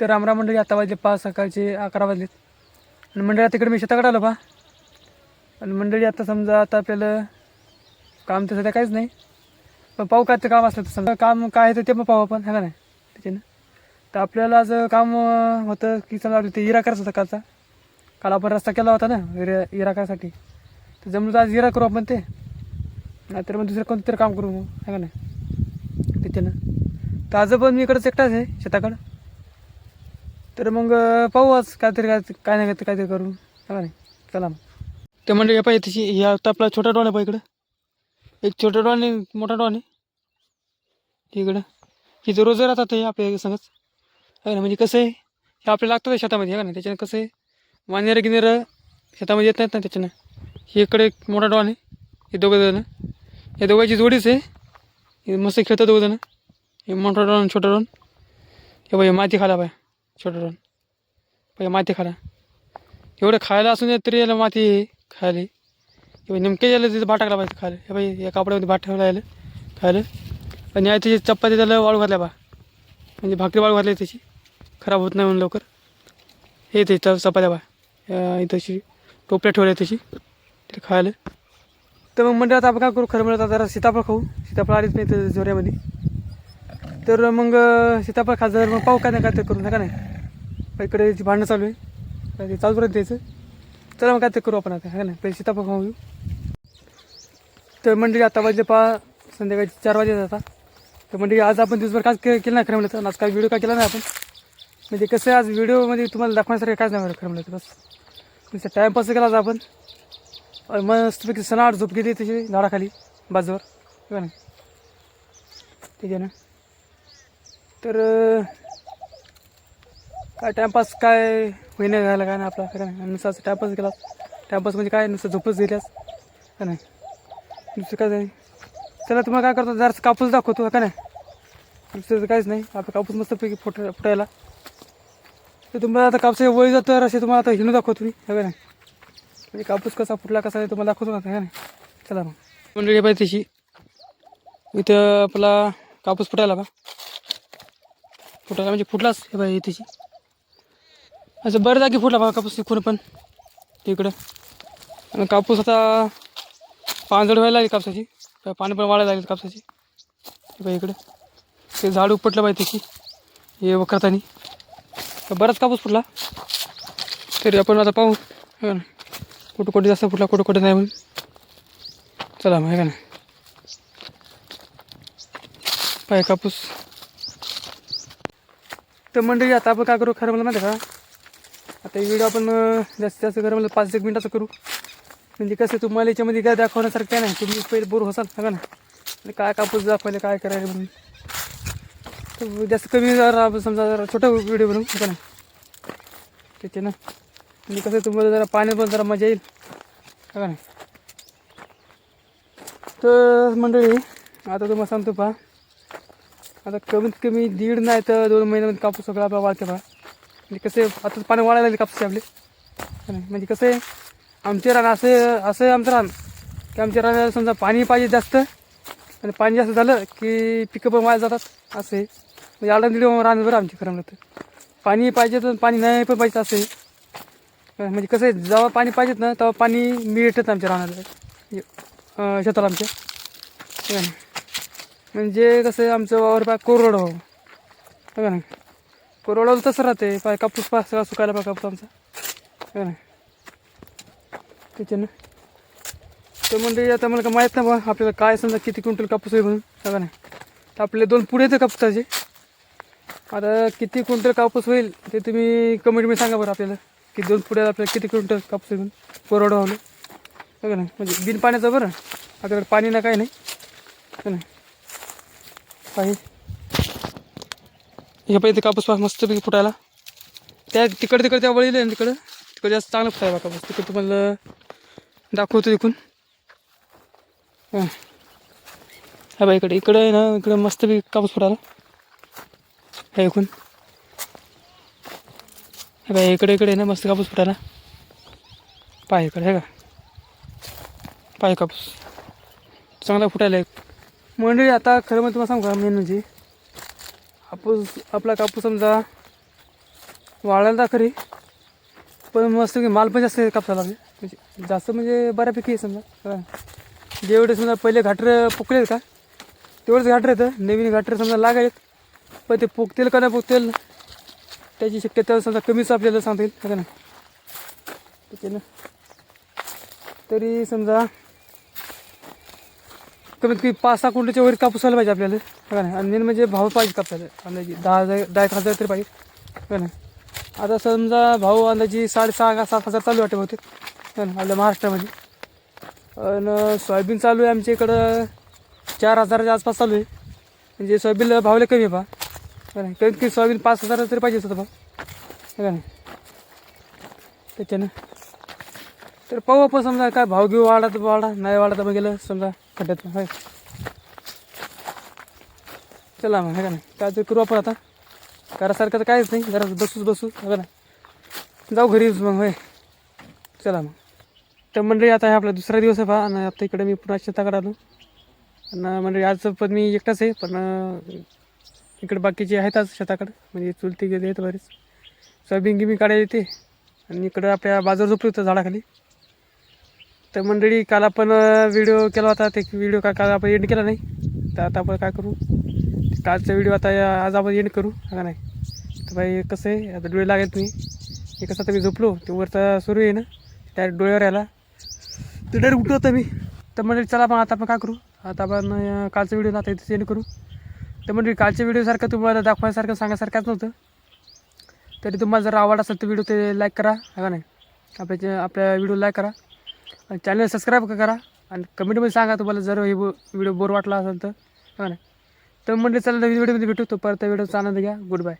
तर रामराम मंडळी आता वाजले पाच सकाळचे अकरा वाजलेत. आणि मंडळी आता तिकडे मी शेताकडे आलो बा आणि मंडळी आता समजा आता आपल्याला काम तर सध्या काहीच नाही. पण पाहू काय ते काम असलं तर समजा. काम काय आहे ते पण पाहू आपण है का नाही? त्याच्यानं तर आपल्याला आज काम होतं की समजा आपलं ते इरा करायचं सकाळचा कालचा. काल आपण रस्ता केला होता ना इरा इरा करायसाठी तर जमलं तर आज इरा करू आपण ते. नाहीतर मग दुसरं कोणतं तरी काम करू मग है का नाही? त्याच्यानं तर आज पण मी इकडंच एकटाच आहे शेताकडं. तर मग पाहू आज काहीतरी काय काय नाही काहीतरी काहीतरी करू. चला का नाही चला मग. ते म्हणजे पाहिजे तशी हे आता आपला छोटा डॉन आहे पहा इकडं. एक छोटा डॉन आहे मोठा डॉन आहे. इकडं. इथं रोज राहतात हे आपल्या संगच. आहे ना म्हणजे कसं आहे हे आपल्याला लागतं शेतामध्ये का नाही? त्याच्यानं कसं आहे वानेर गिनेर शेतामध्ये येत नाहीत ना त्याच्यानं. हे इकडे एक मोठा डॉन आहे हे दोघं जण. या दोघांची जोडीच आहे. हे मस्त खेळतात दोघं जण. हे मोठा डॉन छोटा डॉन. हे बाई माती खाला बाय छोटं डॉन बाई माती खाला एवढं खायला असून तरी याला माती खायला हे नेमके याला तिथं भात टाकला पाहिजे खायला हे बाई या कापडामध्ये भात ठेवला यायला खायला आणि या त्याची चपाती त्याला वाळू घातल्या बा. म्हणजे भाकरी वाळू घातली त्याची. खराब होत नाही म्हणून लवकर. हे ते चपात्या बा. तशी इथं टोपल्या ठेवल्या त्याची. ते खायला. तर मग मंडळात आपण काय करू? खरं म्हणत आता जरा सीताफळ खाऊ. सीताफळ आलीच नाही तर जोऱ्यामध्ये. तर मग सीताफळ खा जर मग पाहू काय नाही काय ते करू नका नाही? इकडे भांडणं चालू आहे काय ते चालू राहत द्यायचं चला मग काय ते करू आपण आता है नाही पहिले सीताफळ खाऊ तर मंडळी आता वाजले पा संध्याकाळी चार वाजे आता. तर मंडळी आज आपण दिवसभर काय केलं नाही खरं म्हणलं तर. आज काय व्हिडिओ काय केला नाही आपण. म्हणजे कसं आहे, आज व्हिडिओमध्ये तुम्हाला दाखवण्यासारखं कायच नाही खरं म्हणलं तर बस. नुसतं टाईमपास केला आज आपण. मस्तपैकी सणाट झोप गेली त्याची झाडाखाली बाजूवर. हो का नाही? ठीक आहे ना? तर काय टाईमपास काय होईना झाला काय नाही आपला काय नाही. नुसताच असं टाईमपास केला टाईमपास म्हणजे काय? नुसतं झोपच गेल्यास का नाही? दुसरं काय नाही. चला तुम्हाला काय करतो? जरा कापूस दाखवतो का नाही? दुसरं काहीच नाही. आपला कापूस मस्तपैकी फुट फुटायला. तर तुम्हाला आता कापसा वळी जातो असे तुम्हाला आता हिणू दाखवतो मी. हो का नाही? म्हणजे कापूस कसा फुटला कसा आहे तुम्हाला दाखवतो ना हो का नाही? चला मग. मंडळी पाहिजे तशी. इथं आपला कापूस फुटायला का फुटायला म्हणजे फुटलाच हे बाई त्याची असं बरं जागी फुटला बघा कापूस तिकडून पण. तिकडं आणि कापूस आता पानझड व्हायला लागली कापसाची. पाणी पण वाढायला लागली कापसाची. हे बाई इकडं. ते झाड उपटलं पाहिजे त्याची हे वखरतानी. बराच कापूस फुटला. तरी आपण आता पाहू. का कुठं कुठे जास्त फुटला कुठं कुठे नाही म्हणून. चला मग आहे का नाही पाय कापूस. तर मंडळी आता आपण काय करू? खरं मला माहिती का? आता व्हिडिओ आपण जास्तीत जास्त खरं म्हणलं पाच एक मिनिटाचं करू. म्हणजे कसं तुम्हाला याच्यामध्ये काय दाखवण्यासारखं काय नाही. तुम्ही पहिले बोर होसाल का ना. आणि काय कापूस दाखवायला काय करायला म्हणून. तर जास्त कमी जरा समजा जरा छोटा व्हिडिओ बनवू का ना. त्याच्यानं म्हणजे कसं तुम्हाला जरा पाण्यात पण जरा मजा येईल का नाही तर मंडळी आता तुम्हाला सांगतो पहा. आता कमीत कमी दीड नाही तर दोन महिन्यामध्ये कापूस सगळा आपला वाढते बा म्हणजे कसं आहे, आता पाणी वाळायला लागले कापूस आपले. नाही म्हणजे कसं आहे आमचे रान असे असं आमचं रान. की आमच्या रानाला समजा पाणी पाहिजे जास्त आणि पाणी जास्त झालं की पिकं पण वाया जातात. असं. आहे म्हणजे आडम दिली रान बरं आमची खरं म्हणलं तर. पाणी पाहिजे तर पाणी नाही पण पाहिजे असं. आहे म्हणजे कसं आहे जेव्हा पाणी पाहिजेत ना तेव्हा पाणी मिळतच आमच्या रानाला. म्हणजे, शेताला आमच्या. म्हणजे कसं आहे आमचं वावर पाय कोरड. हो का नाही कोरडं तसं राहते पाय कापूस पाय सगळा सुकायला पाय कापूस आमचा. है का नाही त्याच्यानं. तर म्हणजे आता मला काय माहीत नाही बा आपल्याला काय समजा किती क्विंटल कापूस आहे म्हणून. का नाही तर आपले दोन पुढे येते कापसाचे. आता किती क्विंटल कापूस होईल ते तुम्ही कमेंटमध्ये सांगा बरं आपल्याला. की दोन पुढे आपल्याला किती क्विंटल कापूस होईल म्हणून. कोरडं ना का नाही म्हणजे बिन पाण्याचं बरं. आपल्याकडे पाणी ना काय नाही. है पाहि हे पाहिजे कापूस पास मस्तपैकी फुटायला. त्या तिकडे तिकडे त्या वळीले ना तिकडं. तिकडे जास्त चांगलं फुटायला कापूस तिकडे तुम्हाला दाखवतो इकडून. हां. हा बाई इकडे इकडे आहे ना इकडे मस्तपैकी कापूस फुटायला. हे ऐकून. हे बाय इकडे इकडे आहे ना मस्त कापूस फुटायला. पाय इकडे हे का पाय कापूस. चांगला फुटायला एक. मंडळी आता खरं म्हणजे तुम्हाला सांगू का मेन म्हणजे कापूस आपला कापूस समजा वाळायला खरी पण मस्त की माल पण जास्त कापसाला. लागले म्हणजे जास्त म्हणजे बऱ्यापैकी आहे समजा. जेवढे समजा पहिले घाटर पुकलेत का तेवढेच घाटर येतं नवीन घाटर समजा लागायत पण ते पुकतील का नाही पुकतील त्याची शक्यता समजा कमीच आपल्याला सांगता येईल. हो का ना? तरी समजा कमीत कमी पाच सहा क्विंटलच्या वर कापूस आला पाहिजे आपल्याला. का नाही आणि मेन म्हणजे भाव पाहिजे कापसाला. अंदाजे दहा हजार दहा एक हजार तरी पाहिजे. का नाही आता समजा भाव अंदाजे साडेसहा का सात हजार चालू वाटते बहुतेक. का नाही आपल्या महाराष्ट्रामध्ये. आणि सोयाबीन चालू आहे आमच्या इकडं चार हजाराच्या आसपास चालू आहे. म्हणजे सोयाबीनला भावले कमी आहे बा. का नाही कमीत कमी सोयाबीन पाच हजार तरी पाहिजे होतं भाव का नाही त्याच्यानं. तर पाहू आपण समजा काय भाव घेऊ वाढा तर वाढा नाही वाढा तर मग गेलं समजा. खड्ड्यात होय. चला मग है का नाही? काय ते करू आपण आता. करासारखं तर काहीच नाही जरा बसूच बसू है ना जाऊ घरी मग होय. चला मग. तर मंडळी आता हे आपला दुसरा दिवस आहे पहा आणि आता इकडे मी पुन्हा शेताकडे आलो. आणि मंडळी आज पण मी एकटाच आहे पण इकडे बाकीचे आहेत आज शेताकडे म्हणजे चुलती गेले आहेत बरेच. सोयाबीन गिमी काढायला येते. आणि इकडं आपल्या बाजार झोपली होतं झाडाखाली. तर मंडळी काल आपण व्हिडिओ केला होता. ते व्हिडिओ का काल आपण एंड केला नाही. तर आता आपण काय करू? कालचा व्हिडिओ आता आज आपण एंड करू हा का नाही? तर बाई कसं आहे? आता डोळे लागेल तुम्ही. हे कसं आता मी झोपलो. ते वरचा सुरू आहे ना. डायरेक्ट डोळ्यावर यायला. तर डायरेक्ट उठलो होता मी. तर मंडळी चला आपण आता आपण काय करू? आता आपण कालचा व्हिडिओ आता इथे एंड करू. तर मंडळी कालच्या व्हिडिओसारखं तुम्हाला दाखवायसारखं सांगायसारखंच नव्हतं. तरी तुम्हाला जर आवड असेल तर व्हिडिओ ते लाईक करा का नाही? आपल्या आपल्या व्हिडिओ लाईक करा. आणि चॅनल सबस्क्राईब करा आणि कमेंटमध्ये सांगा तुम्हाला जर हे व्हिडिओ बोर वाटला असेल तर. हा ना? नाही तर म्हणजे चला नवीन व्हिडिओमध्ये भेटू. तो परत व्हिडिओचा आनंद घ्या. Good bye